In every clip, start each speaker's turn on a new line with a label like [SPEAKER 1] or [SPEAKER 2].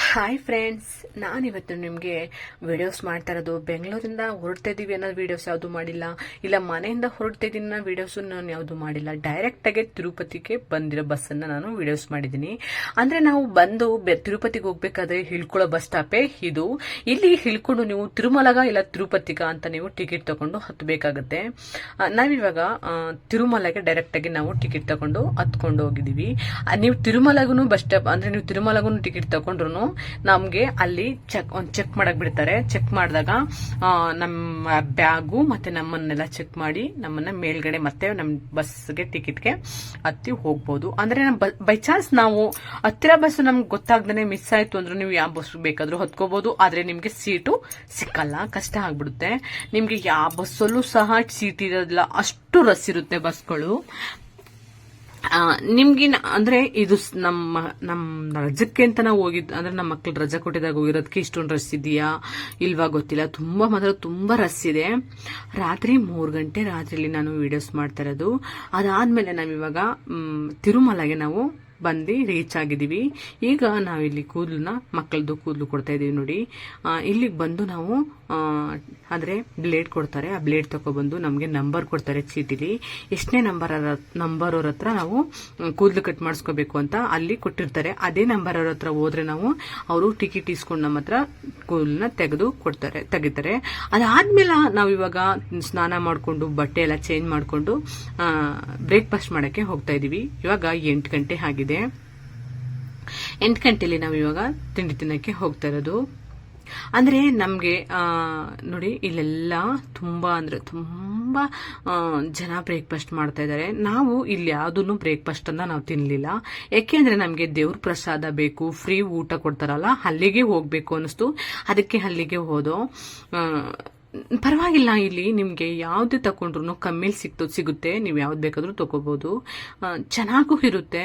[SPEAKER 1] Hi friends ನಾನಿವತ್ತು ನಿಮಗೆ videos ಮಾಡ್ತಾ ಇರೋದು. ಬೆಂಗಳೂರಿಂದ ಹೊರಡ್ತಾ ಇದ್ದೀವಿ ಅನ್ನೋ ವಿಡಿಯೋಸ್ ಯಾವುದು ಮಾಡಿಲ್ಲ. ಇಲ್ಲ, ಮನೆಯಿಂದ ಹೊರಡ್ತಾ ಇದ್ದೀನಿ ಅನ್ನೋ ವೀಡಿಯೋಸು ನಾನು ಯಾವುದು ಮಾಡಿಲ್ಲ. ಡೈರೆಕ್ಟಾಗೆ ತಿರುಪತಿಗೆ ಬಂದಿರೋ ಬಸ್ಸನ್ನು ನಾನು ವೀಡಿಯೋಸ್ ಮಾಡಿದ್ದೀನಿ. ಅಂದರೆ ನಾವು ಬಂದು ತಿರುಪತಿಗೆ ಹೋಗ್ಬೇಕಾದ್ರೆ ಹಿಳ್ಕೊಳ್ಳೋ ಬಸ್ ಸ್ಟಾಪೇ ಇದು. ಇಲ್ಲಿ ಹಿಳ್ಕೊಂಡು ನೀವು ತಿರುಮಲಗ ಇಲ್ಲ ತಿರುಪತಿಗ ಅಂತ ನೀವು ಟಿಕೆಟ್ ತಗೊಂಡು ಹತ್ತಬೇಕಾಗತ್ತೆ ನಾವಿವಾಗ ತಿರುಮಲಗೆ ಡೈರೆಕ್ಟಾಗಿ ನಾವು ಟಿಕೆಟ್ ತಗೊಂಡು ಹತ್ಕೊಂಡು ಹೋಗಿದ್ದೀವಿ. ನೀವು ತಿರುಮಲಗೂ ಬಸ್ ಸ್ಟಾಪ್ ಅಂದರೆ ನೀವು ತಿರುಮಲಗೂ ಟಿಕೆಟ್ ತಗೊಂಡ್ರು ನಮ್ಗೆ ಅಲ್ಲಿ ಚೆಕ್ ಒಂದು ಚೆಕ್ ಮಾಡಕ್ ಬಿಡ್ತಾರೆ. ಚೆಕ್ ಮಾಡಿದಾಗ ನಮ್ಮ ಬ್ಯಾಗು ಮತ್ತೆ ನಮ್ಮನ್ನೆಲ್ಲ ಚೆಕ್ ಮಾಡಿ ನಮ್ಮನ್ನ ಮೇಲ್ಗಡೆ ಮತ್ತೆ ನಮ್ಮ ಬಸ್ಗೆ ಟಿಕೆಟ್ಗೆ ಹತ್ತಿ ಹೋಗ್ಬೋದು. ಅಂದ್ರೆ ಬೈ ಚಾನ್ಸ್ ನಾವು ಹತ್ತಿರ ಬಸ್ ನಮ್ಗೆ ಗೊತ್ತಾಗ್ದೇ ಮಿಸ್ ಆಯ್ತು ಅಂದ್ರೆ ನೀವು ಯಾವ ಬಸ್ ಬೇಕಾದ್ರೂ ಹತ್ಕೋಬಹುದು ಆದ್ರೆ ನಿಮ್ಗೆ ಸೀಟು ಸಿಕ್ಕಲ್ಲ, ಕಷ್ಟ ಆಗ್ಬಿಡುತ್ತೆ. ನಿಮ್ಗೆ ಯಾವ ಬಸ್ಸಲ್ಲೂ ಸಹ ಸೀಟ್ ಇರೋದಿಲ್ಲ. ಅಷ್ಟು ರಸ್ ಇರುತ್ತೆ ಬಸ್ಗಳು. ಆ, ನಿಮ್ಗೆ ಅಂದ್ರೆ ಇದು ನಮ್ಮ ನಮ್ಮ ರಜಕ್ಕೆ ಅಂತ ನಾವು ಹೋಗಿದ್ ಅಂದ್ರೆ ನಮ್ಮ ಮಕ್ಳು ರಜಾ ಕೊಟ್ಟಿದಾಗ ಹೋಗಿರೋದಕ್ಕೆ ಇಷ್ಟೊಂದು ರಸ್ ಇದೆಯಾ ಇಲ್ವಾ ಗೊತ್ತಿಲ್ಲ. ತುಂಬಾ ಮಾತ್ರ ತುಂಬಾ ರಸ್ ಇದೆ. ರಾತ್ರಿ ಮೂರು ಗಂಟೆ ರಾತ್ರಿಲಿ ನಾನು ವಿಡಿಯೋಸ್ ಮಾಡ್ತಾ ಇರೋದು. ಅದಾದ್ಮೇಲೆ ನಾವಿವಾಗ ತಿರುಮಲಗೆ ನಾವು ಬಂದು ರೀಚ್ ಆಗಿದ್ದೀವಿ. ಈಗ ನಾವಿಲ್ಲಿ ಕೂದಲನ್ನ ಮಕ್ಕಳದ್ದು ಕೂದಲು ಕೊಡ್ತಾ ಇದೀವಿ ನೋಡಿ. ಇಲ್ಲಿಗೆ ಬಂದು ನಾವು ಅಂದ್ರೆ ಬ್ಲೇಡ್ ಕೊಡ್ತಾರೆ. ಆ ಬ್ಲೇಡ್ ತಗೊಬಂದು ನಮಗೆ ನಂಬರ್ ಕೊಡ್ತಾರೆ ಚೀಟಿಲಿ. ಎಷ್ಟನೇ ನಂಬರ್ ನಂಬರ್ ಅವ್ರ ಹತ್ರ ನಾವು ಕೂದಲು ಕಟ್ ಮಾಡಿಸ್ಕೋಬೇಕು ಅಂತ ಅಲ್ಲಿ ಕೊಟ್ಟಿರ್ತಾರೆ. ಅದೇ ನಂಬರ್ ಅವ್ರ ಹತ್ರ ಹೋದ್ರೆ ನಾವು ಅವರು ಟಿಕೆಟ್ ಇಸ್ಕೊಂಡು ನಮ್ಮ ಹತ್ರ ಕೂದಲನ್ನ ತೆಗೆದು ಕೊಡ್ತಾರೆ, ತೆಗಿತಾರೆ. ಅದಾದ್ಮೇಲೆ ನಾವು ಇವಾಗ ಸ್ನಾನ ಮಾಡಿಕೊಂಡು, ಬಟ್ಟೆ ಎಲ್ಲ ಚೇಂಜ್ ಮಾಡಿಕೊಂಡು ಬ್ರೇಕ್ಫಾಸ್ಟ್ ಮಾಡಕ್ಕೆ ಹೋಗ್ತಾ ಇದೀವಿ ಇವಾಗ ಎಂಟು ಗಂಟೆ ಆಗಿದೆ. ಎಂಟು ಗಂಟೆಲಿ ನಾವು ಇವಾಗ ತಿಂಡಿ ತಿನ್ನಕ್ಕೆ ಹೋಗ್ತಾ ಇರೋದು. ಅಂದ್ರೆ ನಮ್ಗೆ ನೋಡಿ, ಇಲ್ಲೆಲ್ಲ ತುಂಬಾ ಅಂದ್ರೆ ತುಂಬಾ ಜನ ಬ್ರೇಕ್ಫಾಸ್ಟ್ ಮಾಡ್ತಾ ಇದ್ದಾರೆ. ನಾವು ಇಲ್ಲಿ ಯಾವುದನ್ನು ಬ್ರೇಕ್ಫಾಸ್ಟ್ ಅನ್ನ ನಾವು ತಿನ್ಲಿಲ್ಲ. ಯಾಕೆಂದ್ರೆ ನಮ್ಗೆ ದೇವ್ರ ಪ್ರಸಾದ ಬೇಕು ಫ್ರೀ ಊಟ ಕೊಡ್ತಾರಲ್ಲ, ಅಲ್ಲಿಗೆ ಹೋಗ್ಬೇಕು ಅನಿಸ್ತು ಅದಕ್ಕೆ ಅಲ್ಲಿಗೆ ಹೋದೋ ಪರವಾಗಿಲ್ಲ ಇಲ್ಲಿ ನಿಮಗೆ ಯಾವುದೇ ತಗೊಂಡ್ರು ಕಮ್ಮಿಲಿ ಸಿಕ್ತು ಸಿಗುತ್ತೆ. ನೀವು ಯಾವ್ದು ಬೇಕಾದರೂ ತಗೋಬಹುದು ಆ, ಚೆನ್ನಾಗೂ ಇರುತ್ತೆ.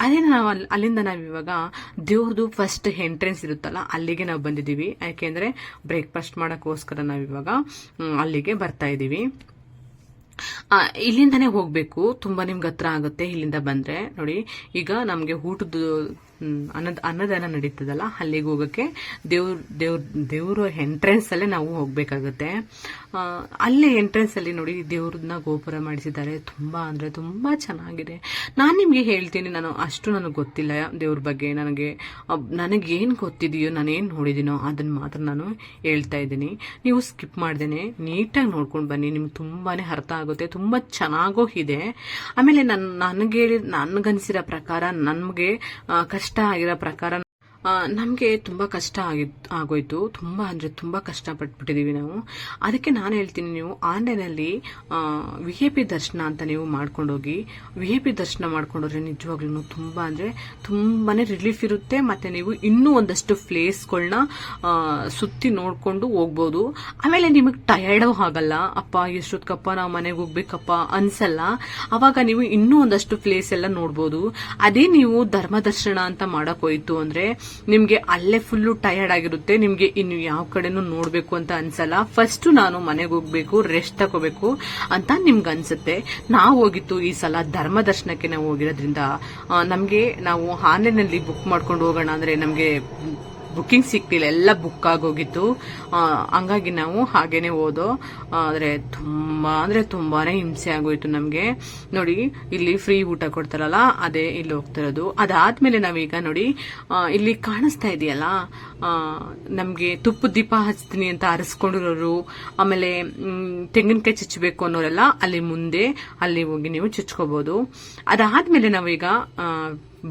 [SPEAKER 1] ಅದೇ ನಾವು ಅಲ್ಲಿ ಅಲ್ಲಿಂದ ನಾವು ಇವಾಗ ದೇವ್ರದು ಫಸ್ಟ್ ಎಂಟ್ರೆನ್ಸ್ ಇರುತ್ತಲ್ಲ ಅಲ್ಲಿಗೆ ನಾವು ಬಂದಿದ್ದೀವಿ. ಯಾಕೆಂದ್ರೆ ಬ್ರೇಕ್ಫಾಸ್ಟ್ ಮಾಡೋಕ್ಕೋಸ್ಕರ ನಾವಿವಾಗ ಅಲ್ಲಿಗೆ ಬರ್ತಾ ಇದ್ದೀವಿ ಇಲ್ಲಿಂದಾನೇ ಹೋಗಬೇಕು. ತುಂಬಾ ನಿಮ್ಗೆ ಹತ್ರ ಆಗುತ್ತೆ ಇಲ್ಲಿಂದ ಬಂದ್ರೆ. ನೋಡಿ, ಈಗ ನಮಗೆ ಊಟದ ಅನ್ನದ, ಅನ್ನದಾನ ನಡೀತದಲ್ಲ, ಅಲ್ಲಿಗೆ ಹೋಗಕ್ಕೆ ದೇವ್ರ ದೇವ್ರ ದೇವ್ರ ಎಂಟ್ರೆನ್ಸ್ ಅಲ್ಲೇ ನಾವು ಹೋಗ್ಬೇಕಾಗತ್ತೆ. ಅಲ್ಲೇ ಎಂಟ್ರೆನ್ಸ್ ಅಲ್ಲಿ ನೋಡಿ ದೇವ್ರನ್ನ ಗೋಪುರ ಮಾಡಿಸಿದ್ದಾರೆ. ತುಂಬಾ ಅಂದ್ರೆ ತುಂಬಾ ಚೆನ್ನಾಗಿದೆ. ನಾನು ನಿಮಗೆ ಹೇಳ್ತೀನಿ, ನಾನು ಅಷ್ಟು ನನಗೆ ಗೊತ್ತಿಲ್ಲ ದೇವ್ರ ಬಗ್ಗೆ. ನನಗೆ ನನಗೆ ಏನು ಗೊತ್ತಿದೆಯೋ, ನಾನೇನು ನೋಡಿದ್ದೀನೋ ಅದನ್ನ ಮಾತ್ರ ನಾನು ಹೇಳ್ತಾ ಇದ್ದೀನಿ. ನೀವು ಸ್ಕಿಪ್ ಮಾಡ್ದೇನೆ, ನೀಟಾಗಿ ನೋಡ್ಕೊಂಡು ಬನ್ನಿ, ನಿಮ್ಗೆ ತುಂಬಾನೇ ಅರ್ಥ ಆಗುತ್ತೆ ತುಂಬಾ ಚೆನ್ನಾಗೂ ಇದೆ. ಆಮೇಲೆ ನನ್ನ ನನಗೆ ನನಗನ್ಸಿರೋ ಪ್ರಕಾರ ನಮಗೆ ಕಷ್ಟ ಆಗಿರೋ ಪ್ರಕಾರ ನಮ್ಗೆ ತುಂಬ ಕಷ್ಟ ಆಗಿ ಆಗೋಯ್ತು. ತುಂಬ ಅಂದರೆ ತುಂಬ ಕಷ್ಟಪಟ್ಬಿಟ್ಟಿದ್ದೀವಿ ನಾವು. ಅದಕ್ಕೆ ನಾನು ಹೇಳ್ತೀನಿ ನೀವು, ಆನ್ಲೈನಲ್ಲಿ ವಿ ಎ ಪಿ ದರ್ಶನ ಅಂತ ನೀವು ಮಾಡ್ಕೊಂಡೋಗಿ ವಿ ಎ ಪಿ ದರ್ಶನ ಮಾಡ್ಕೊಂಡೋದ್ರೆ ನಿಜವಾಗ್ಲೂ ತುಂಬ ಅಂದರೆ ತುಂಬಾ ರಿಲೀಫ್ ಇರುತ್ತೆ. ಮತ್ತು ನೀವು ಇನ್ನೂ ಒಂದಷ್ಟು ಪ್ಲೇಸ್ಗಳನ್ನ ಸುತ್ತಿ ನೋಡಿಕೊಂಡು ಹೋಗ್ಬೋದು. ಆಮೇಲೆ ನಿಮಗೆ ಟಯರ್ಡು ಆಗಲ್ಲ. ಅಪ್ಪ, ಎಷ್ಟೊತ್ಕಪ್ಪ ನಾವು ಮನೆಗೆ ಹೋಗ್ಬೇಕಪ್ಪ ಅನ್ಸಲ್ಲ. ಅವಾಗ ನೀವು ಇನ್ನೂ ಒಂದಷ್ಟು ಪ್ಲೇಸ್ ಎಲ್ಲ ನೋಡ್ಬೋದು. ಅದೇ ನೀವು ಧರ್ಮ ದರ್ಶನ ಅಂತ ಮಾಡೋಕ್ಕೋಯ್ತು ಅಂದ್ರೆ ನಿಮ್ಗೆ ಅಲ್ಲೇ ಫುಲ್ಲು ಟಯರ್ಡ್ ಆಗಿರುತ್ತೆ. ನಿಮ್ಗೆ ಇನ್ನು ಯಾವ ಕಡೆನೂ ನೋಡ್ಬೇಕು ಅಂತ ಅನ್ಸಲ್ಲ. ಫಸ್ಟ್ ನಾನು ಮನೆಗೆ ಹೋಗ್ಬೇಕು ರೆಸ್ಟ್ ತಗೋಬೇಕು ಅಂತ ನಿಮ್ಗೆ ಅನ್ಸುತ್ತೆ. ನಾವು ಹೋಗಿತ್ತು ಈ ಸಲ ಧರ್ಮ ದರ್ಶನಕ್ಕೆ ನಾವು ಹೋಗಿರೋದ್ರಿಂದ ನಮಗೆ ನಮ್ಗೆ ನಾವು ಆನ್ಲೈನಲ್ಲಿ ಬುಕ್ ಮಾಡ್ಕೊಂಡು ಹೋಗೋಣ ಅಂದ್ರೆ ನಮ್ಗೆ ಬುಕ್ಕಿಂಗ್ ಸಿಕ್ತಿಲ್ಲ ಎಲ್ಲ ಬುಕ್ ಆಗೋಗಿತ್ತು. ಹಂಗಾಗಿ ನಾವು ಹಾಗೇನೆ ಓದೋ ಆದ್ರೆ ತುಂಬಾ, ಅಂದರೆ ತುಂಬಾನೇ ಹಿಂಸೆ ಆಗೋಯ್ತು ನಮಗೆ. ನೋಡಿ, ಇಲ್ಲಿ ಫ್ರೀ ಊಟ ಕೊಡ್ತಾರಲ್ಲ, ಅದೇ ಇಲ್ಲಿ ಹೋಗ್ತಿರೋದು ಅದಾದ್ಮೇಲೆ ನಾವೀಗ ನೋಡಿ ಇಲ್ಲಿ ಕಾಣಿಸ್ತಾ ಇದೆಯಲ್ಲ ನಮಗೆ ತುಪ್ಪದ ದೀಪ ಹಚ್ತೀನಿ ಅಂತ ಅರಸ್ಕೊಂಡಿರೋರು, ಆಮೇಲೆ ತೆಂಗಿನಕಾಯಿ ಚುಚ್ಚಬೇಕು ಅನ್ನೋರೆಲ್ಲ ಅಲ್ಲಿ ಮುಂದೆ, ಅಲ್ಲಿ ಹೋಗಿ ನೀವು ಚುಚ್ಕೋಬಹುದು ಅದಾದ್ಮೇಲೆ ನಾವೀಗ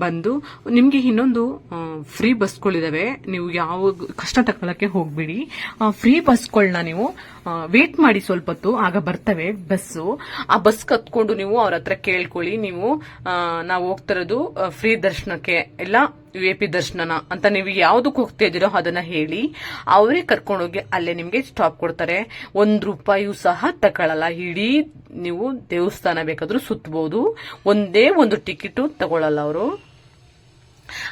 [SPEAKER 1] ಬಂದು ನಿಮ್ಗೆ ಇನ್ನೊಂದು ಫ್ರೀ ಬಸ್ಗಳಿದಾವೆ ನೀವು ಯಾವ ಕಷ್ಟ ತಗೊಳಕ್ಕೆ ಹೋಗ್ಬಿಡಿ. ಫ್ರೀ ಬಸ್ಗಳನ್ನ ನೀವು ವೇಟ್ ಮಾಡಿ ಸ್ವಲ್ಪ ಹೊತ್ತು, ಆಗ ಬರ್ತವೆ ಬಸ್ಸು ಆ ಬಸ್ ಕತ್ಕೊಂಡು ನೀವು ಅವ್ರ ಹತ್ರ ಕೇಳ್ಕೊಳ್ಳಿ. ನೀವು ನಾವು ಹೋಗ್ತಿರೋದು ಫ್ರೀ ದರ್ಶನಕ್ಕೆ. ಎಲ್ಲ ಎ ಪಿ ದರ್ಶನನ ಅಂತ ನೀವು ಯಾವ್ದಕ್ಕೆ ಹೋಗ್ತಾ ಇದೀರೋ ಅದನ್ನ ಹೇಳಿ. ಅವರೇ ಕರ್ಕೊಂಡೋಗಿ ಅಲ್ಲೇ ನಿಮ್ಗೆ ಸ್ಟಾಪ್ ಕೊಡ್ತಾರೆ. ಒಂದ್ ರೂಪಾಯಿಯೂ ಸಹ ತಗೊಳ್ಳಲ್ಲ ಇಡೀ ನೀವು ದೇವಸ್ಥಾನ ಬೇಕಾದ್ರೂ ಸುತ್ತಬಹುದು ಒಂದೇ ಒಂದು ಟಿಕೆಟು ತಗೊಳ್ಳಲ್ಲ ಅವರು.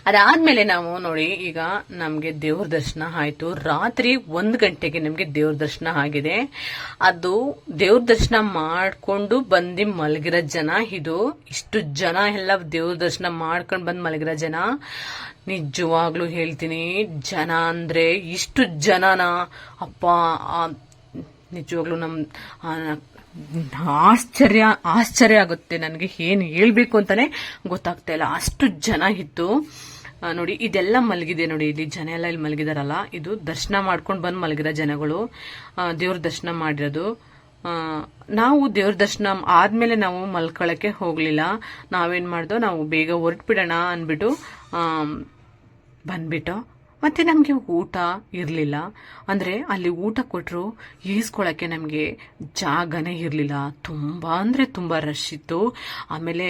[SPEAKER 1] ಅದಾದ್ಮೇಲೆ ನಾವು ನೋಡಿ ಈಗ ನಮಗೆ ದೇವ್ರ ದರ್ಶನ ಆಯ್ತು. ರಾತ್ರಿ ಒಂದ್ ಗಂಟೆಗೆ ನಮಗೆ ದೇವ್ರ ದರ್ಶನ ಆಗಿದೆ. ಅದು ದೇವ್ರ ದರ್ಶನ ಮಾಡ್ಕೊಂಡು ಬಂದು ಮಲಗಿರೋ ಜನ ಇದು. ಇಷ್ಟು ಜನ ಎಲ್ಲ ದೇವ್ರ ದರ್ಶನ ಮಾಡ್ಕೊಂಡು ಬಂದು ಮಲಗಿರೋ ಜನ. ನಿಜವಾಗ್ಲೂ ಹೇಳ್ತೀನಿ ಜನ ಅಂದ್ರೆ ಇಷ್ಟು ಜನನ. ಅಪ್ಪ ನಿಜವಾಗ್ಲು ನಿಜವಾಗ್ಲೂ ನಮ್ ಆ, ಆಶ್ಚರ್ಯ ಆಶ್ಚರ್ಯ ಆಗುತ್ತೆ. ನನಗೆ ಏನು ಹೇಳಬೇಕು ಅಂತಾನೆ ಗೊತ್ತಾಗ್ತಾ ಇಲ್ಲ. ಅಷ್ಟು ಜನ ಇತ್ತು ನೋಡಿ, ಇದೆಲ್ಲ ಮಲಗಿದೆ ನೋಡಿ. ಇಲ್ಲಿ ಜನ ಎಲ್ಲ ಇಲ್ಲಿ ಮಲಗಿದಾರಲ್ಲ. ಇದು ದರ್ಶನ ಮಾಡ್ಕೊಂಡು ಬಂದು ಮಲಗಿದ ಜನಗಳು. ದೇವ್ರ ದರ್ಶನ ಮಾಡಿರೋದು. ನಾವು ದೇವ್ರ ದರ್ಶನ ಆದ್ಮೇಲೆ ನಾವು ಮಲ್ಕೊಳಕ್ಕೆ ಹೋಗ್ಲಿಲ್ಲ. ನಾವೇನ್ ಮಾಡ್ದೋ, ನಾವು ಬೇಗ ಹೊರಟ್ಬಿಡೋಣ ಅಂದ್ಬಿಟ್ಟು ಬಂದ್ಬಿಟ್ಟು ಮತ್ತೆ ನಮಗೆ ಊಟ ಇರಲಿಲ್ಲ. ಅಂದರೆ ಅಲ್ಲಿ ಊಟ ಕೊಟ್ಟರು ಈಸ್ಕೊಳ್ಳೋಕ್ಕೆ ನಮಗೆ ಜಾಗನೇ ಇರಲಿಲ್ಲ. ತುಂಬ ಅಂದರೆ ತುಂಬ ರಶ್ ಇತ್ತು. ಆಮೇಲೆ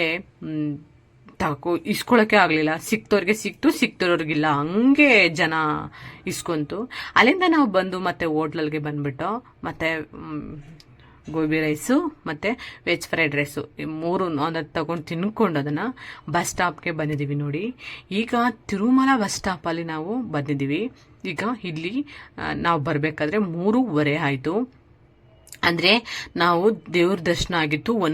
[SPEAKER 1] ತಾಕೋ ತಗೋ ಇಸ್ಕೊಳ್ಳೋಕೆ ಆಗಲಿಲ್ಲ. ಸಿಕ್ತವ್ರಿಗೆ ಸಿಕ್ತು ಸಿಕ್ತಿರೋರಿಗಿಲ್ಲ ಹಂಗೆ ಜನ ಇಸ್ಕೊಂತು ಅಲ್ಲಿಂದ ನಾವು ಬಂದು ಮತ್ತೆ ಹೋಟ್ಲಲ್ಗೆ ಬಂದ್ಬಿಟ್ಟು ಮತ್ತೆ ಗೋಬಿ ರೈಸು ಮತ್ತೆ ವೆಜ್ ಫ್ರೈಡ್ ರೈಸು. ಈ ಮೂರು ಅದನ್ನ ತಗೊಂಡು ತಿನ್ಕೊಂಡು ಅದನ್ನ ಬಸ್ ಸ್ಟಾಪ್ಗೆ ಬಂದಿದ್ದೀವಿ ನೋಡಿ. ಈಗ ತಿರುಮಲ ಬಸ್ ಸ್ಟಾಪಲ್ಲಿ ನಾವು ಬಂದಿದ್ದೀವಿ ಈಗ ಇಲ್ಲಿ ನಾವು ಬರಬೇಕಾದ್ರೆ ಮೂರುವರೆ ಆಯಿತು. ಅಂದರೆ ನಾವು ದೇವ್ರ ದರ್ಶನ ಆಗಿತ್ತು ಒಂದು